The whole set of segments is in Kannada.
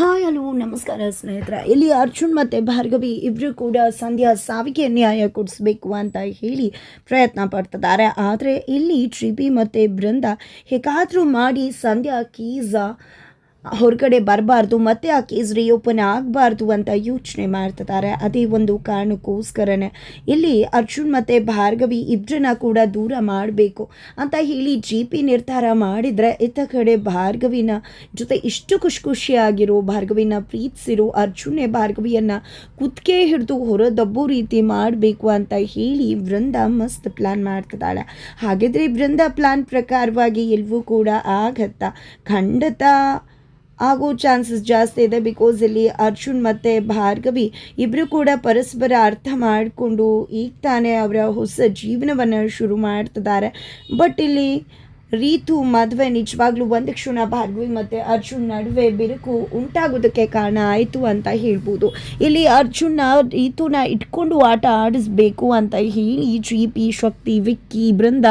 ಹಾಯ್, ಹಲೋ, ನಮಸ್ಕಾರ ಸ್ನೇಹಿತರ. ಇಲ್ಲಿ ಅರ್ಜುನ್ ಮತ್ತು ಭಾರ್ಗವಿ ಇಬ್ಬರು ಕೂಡ ಸಂಧ್ಯಾ ಸಾವಿಗೆ ನ್ಯಾಯ ಕೊಡಿಸ್ಬೇಕು ಅಂತ ಹೇಳಿ ಪ್ರಯತ್ನ ಪಡ್ತಿದ್ದಾರೆ. ಆದರೆ ಇಲ್ಲಿ ಟ್ರಿಪಿ ಮತ್ತು ಬೃಂದ ಹೇಗಾದರೂ ಮಾಡಿ ಸಂಧ್ಯಾ ಕೀಸ ಹೊರಗಡೆ ಬರಬಾರ್ದು, ಮತ್ತೆ ಆ ಕೇಸ್ ರಿಓಪನ್ ಆಗಬಾರ್ದು ಅಂತ ಯೋಚನೆ ಮಾಡ್ತಿದ್ದಾರೆ. ಅದೇ ಒಂದು ಕಾರಣಕ್ಕೋಸ್ಕರನೇ ಇಲ್ಲಿ ಅರ್ಜುನ್ ಮತ್ತು ಭಾರ್ಗವಿ ಇಬ್ಬರನ್ನ ಕೂಡ ದೂರ ಮಾಡಬೇಕು ಅಂತ ಹೇಳಿ ಜಿ ಪಿ ನಿರ್ಧಾರ ಮಾಡಿದರೆ ಇತ್ತ ಕಡೆ ಭಾರ್ಗವಿನ ಜೊತೆ ಇಷ್ಟು ಖುಷಿ ಖುಷಿಯಾಗಿರೋ ಭಾರ್ಗವಿನ ಪ್ರೀತಿಸಿರೋ ಅರ್ಜುನೇ ಭಾರ್ಗವಿಯನ್ನು ಕುತ್ತಿಗೆ ಹಿಡಿದು ಹೊರದಬ್ಬೋ ರೀತಿ ಮಾಡಬೇಕು ಅಂತ ಹೇಳಿ ವೃಂದ ಮಸ್ತ್ ಪ್ಲ್ಯಾನ್ ಮಾಡ್ತಿದ್ದಾಳೆ. ಹಾಗಿದ್ರೆ ವೃಂದ ಪ್ಲ್ಯಾನ್ ಪ್ರಕಾರವಾಗಿ ಎಲ್ಲವೂ ಕೂಡ ಆಗತ್ತಾ? ಖಂಡಿತ? ಆಗೋ ಚಾನ್ಸಸ್ ಜಾಸ್ತಿ ಇದೆ ಬಿಕಾಸ್ ಇಲ್ಲಿ ಅರ್ಜುನ್ ಮತ್ತು ಭಾರ್ಗವಿ ಇಬ್ಬರು ಕೂಡ ಪರಸ್ಪರ ಅರ್ಥ ಮಾಡಿಕೊಂಡು ಈಗ ತಾನೇ ಅವರ ಹೊಸ ಜೀವನವನ್ನು ಶುರು ಮಾಡ್ತಿದ್ದಾರೆ. ಬಟ್ ಇಲ್ಲಿ ರೀತು, ಮದುವೆ ನಿಜವಾಗ್ಲೂ ಒಂದು ಕ್ಷಣ ಭಾರ್ಗವಿ ಮತ್ತು ಅರ್ಜುನ್ ನಡುವೆ ಬಿರುಕು ಉಂಟಾಗೋದಕ್ಕೆ ಕಾರಣ ಆಯಿತು ಅಂತ ಹೇಳ್ಬೋದು. ಇಲ್ಲಿ ಅರ್ಜುನ್ನ ರೀತುನ ಇಟ್ಕೊಂಡು ಆಟ ಆಡಿಸ್ಬೇಕು ಅಂತ ಹೇಳಿ ಜಿ ಪಿ ಶಕ್ತಿ ವಿಕ್ಕಿ ಬೃಂದ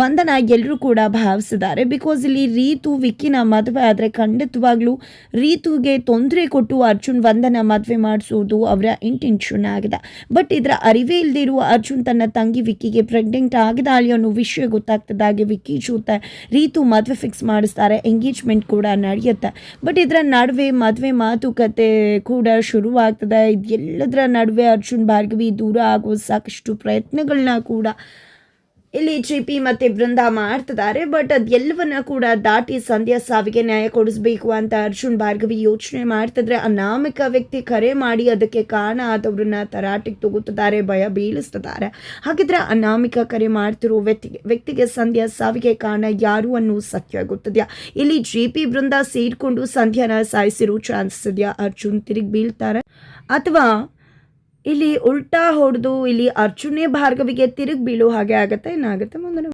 ವಂದನ ಎಲ್ಲರೂ ಕೂಡ ಭಾವಿಸಿದ್ದಾರೆ. ಬಿಕಾಸ್ ಇಲ್ಲಿ ರೀತು, ವಿಕ್ಕಿನ ಮದುವೆ ಆದರೆ ಖಂಡಿತವಾಗ್ಲೂ ರೀತುಗೆ ತೊಂದರೆ ಕೊಟ್ಟು ಅರ್ಜುನ್ ವಂದನ ಮದುವೆ ಮಾಡಿಸೋದು ಅವರ ಇಂಟೆನ್ಷನ್ ಆಗಿದೆ. ಬಟ್ ಇದರ ಅರಿವೇ ಇಲ್ಲದಿರುವ ಅರ್ಜುನ್ ತನ್ನ ತಂಗಿ ವಿಕ್ಕಿಗೆ ಪ್ರೆಗ್ನೆಂಟ್ ಆಗಿದ್ದಾಳೆ ಅನ್ನೋ ವಿಷಯ ಗೊತ್ತಾಗ್ತದಾಗೆ ವಿಕ್ಕಿ ಜೊತೆ ರೀತು ಮದುವೆ ಫಿಕ್ಸ್ ಮಾಡಿಸ್ತಾರೆ ಎಂಗೇಜ್ಮೆಂಟ್ ಕೂಡ ನಡೆಯುತ್ತೆ. ಬಟ್ ಇದರ ನಡುವೆ ಮದುವೆ ಮಾತುಕತೆ ಕೂಡ ಶುರುವಾಗ್ತದೆ. ಇದೆಲ್ಲದರ ನಡುವೆ ಅರ್ಜುನ್ ಭಾರ್ಗವಿ ದೂರ ಆಗೋ ಸಾಕಷ್ಟು ಪ್ರಯತ್ನಗಳನ್ನ ಕೂಡ ಇಲ್ಲಿ ಜಿ ಪಿ ಮತ್ತು ಬೃಂದ ಮಾಡ್ತಿದ್ದಾರೆ ಬಟ್ ಅದೆಲ್ಲವನ್ನ ಕೂಡ ದಾಟಿ ಸಂಧ್ಯಾ ಸಾವಿಗೆ ನ್ಯಾಯ ಕೊಡಿಸ್ಬೇಕು ಅಂತ ಅರ್ಜುನ್ ಭಾರ್ಗವಿ ಯೋಚನೆ ಮಾಡ್ತಿದ್ರೆ ಅನಾಮಿಕ ವ್ಯಕ್ತಿ ಕರೆ ಮಾಡಿ ಅದಕ್ಕೆ ಕಾರಣ ಆದವ್ರನ್ನ ತರಾಟೆಗೆ ತಗೋತಿದ್ದಾರೆ ಭಯ ಬೀಳಿಸ್ತಿದ್ದಾರೆ. ಹಾಗಿದ್ರೆ ಅನಾಮಿಕ ಕರೆ ಮಾಡ್ತಿರೋ ವ್ಯಕ್ತಿಗೆ ವ್ಯಕ್ತಿಗೆ ಸಂಧ್ಯಾ ಸಾವಿಗೆ ಕಾರಣ ಯಾರು ಅನ್ನೋ ಸತ್ಯ ಇಲ್ಲಿ ಜಿ ಪಿ ಬೃಂದ ಸೇರಿಕೊಂಡು ಸಂಧ್ಯಾನ ಸಾಯಿಸಿರೋ ಚಾನ್ಸ್ ಇದೆಯಾ? ಅರ್ಜುನ್ ತಿರುಗಿ ಬೀಳ್ತಾರೆ. ಅಥವಾ ಇಲ್ಲಿ ಉಲ್ಟಾ ಹೊಡೆದು ಇಲ್ಲಿ ಅರ್ಜುನೇ ಭಾರ್ಗವಿಗೆ ತಿರುಗಿ ಬೀಳೋ ಹಾಗೆ ಆಗುತ್ತೆ ಏನಾಗುತ್ತೆ ಮುಂದಿನ